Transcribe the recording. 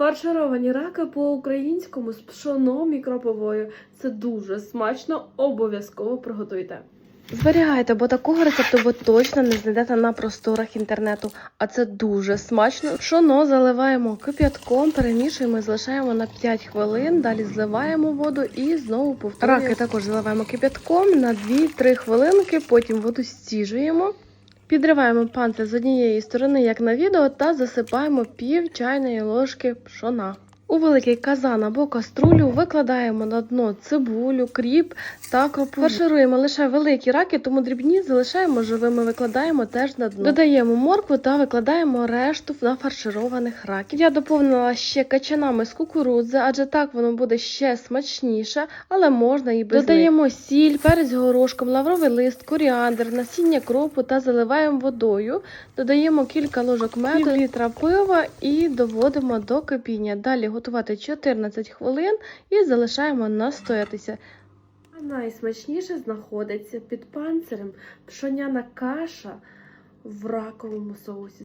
Фаршировані раки по-українському з пшоном і кроповою. Це дуже смачно, обов'язково приготуйте. Зберігайте, бо такого рецепту ви точно не знайдете на просторах інтернету. А це дуже смачно. Пшоно заливаємо кип'ятком, перемішуємо і залишаємо на 5 хвилин. Далі зливаємо воду і знову повторюємо. Раки також заливаємо кип'ятком на 2-3 хвилинки, потім воду стіжуємо. Підриваємо панцир з однієї сторони, як на відео, та засипаємо пів чайної ложки пшона. У великий казан або каструлю викладаємо на дно цибулю, кріп та кропу. Фаршируємо лише великі раки, тому дрібні залишаємо живими, викладаємо теж на дно. Додаємо моркву та викладаємо решту нафаршированих раків. Я доповнила ще качанами з кукурудзи, адже так воно буде ще смачніше, але можна і без Додаємо сіль, перець горошком, лавровий лист, коріандр, насіння кропу та заливаємо водою. Додаємо кілька ложок меду, літра пива і доводимо до кипіння. Далі готувати 14 хвилин і залишаємо настоятися. Найсмачніше знаходиться під панцирем пшоняна каша в раковому соусі.